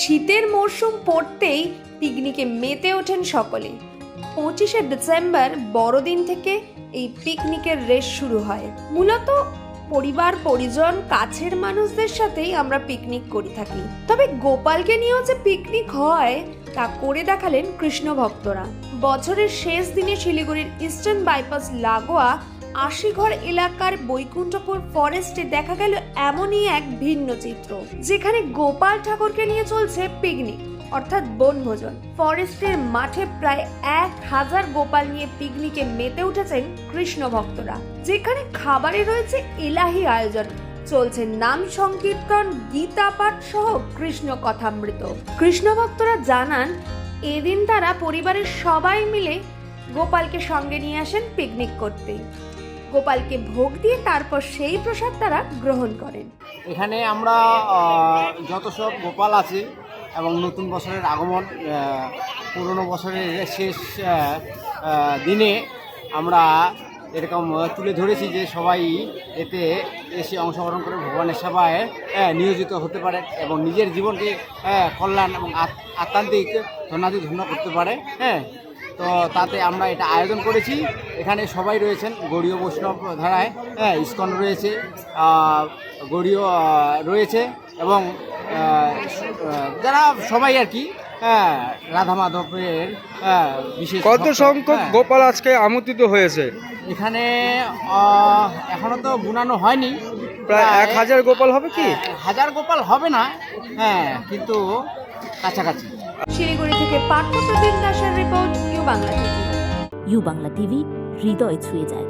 শীতের মরশুম পড়তেই পিকনিকে মেতে ওঠেন সকলে পঁচিশে ডিসেম্বর বড়দিন থেকে এই পিকনিকের রেস শুরু হয়। মূলত পরিবার, পরিজন, কাছের মানুষদের সাথেই আমরা পিকনিক করে থাকি। তবে গোপালকে নিয়েও যে পিকনিক হয়, তা করে দেখালেন কৃষ্ণ ভক্তরা বছরের শেষ দিনে শিলিগুড়ির ইস্টার্ন বাইপাস লাগোয়া আশিঘর এলাকার বৈকুণ্ঠপুর ফরেস্টে দেখা গেল এমনই এক ভিন্ন চিত্র, যেখানে গোপাল ঠাকুরকে নিয়ে চলছে পিকনিক অর্থাৎ বনভোজন। ফরেস্টের মাঠে প্রায় এক হাজার গোপাল নিয়ে পিকনিকে মেতে উঠেছেন কৃষ্ণ ভক্তরা, যেখানে খাবারে রয়েছে এলাহি আয়োজন। চলছে নাম সংকীর্তন, গীতা পাঠ সহ কৃষ্ণ কথামৃত। কৃষ্ণ ভক্তরা জানান, এদিন তারা পরিবারের সবাই মিলে গোপালকে সঙ্গে নিয়ে আসেন পিকনিক করতে। গোপালকে ভোগ দিয়ে তারপর সেই প্রসাদ তারা গ্রহণ করেন। এখানে আমরা যত সব গোপাল আছে এবং নতুন বছরের আগমন পুরনো বছরের শেষ দিনে আমরা এরকম তুলে ধরেছি যে সবাই এতে এসে অংশগ্রহণ করে ভগবানের সেবায় নিয়োজিত হতে পারে এবং নিজের জীবনকে কল্যাণ এবং আত- আত্মান্তিক ধন্যাদি ধন্য করতে পারে হ্যাঁ। তো তাতে আমরা এটা আয়োজন করেছি। এখানে সবাই রয়েছেন গৌড়ীয় বৈষ্ণব ধারায় হ্যাঁ ইস্কন রয়েছে গৌড়ীয় রয়েছে এবং যারা সবাই আর কি হ্যাঁ রাধা মাধবের হ্যাঁ, বিশেষ কত সংখ্যক হ্যাঁ, গোপাল আজকে আমন্ত্রিত হয়েছে? এখানে এখনও তো গুনানো হয়নি। প্রায় এক হাজার গোপাল হবে কি? হাজার গোপাল হবে না হ্যাঁ কিন্তু কাছাকাছি। শিলিগুড়ি থেকে পার্থ প্রতিম দাসের report, U Bangla TV. U Bangla TV, হৃদয় ছুঁয়ে যায়।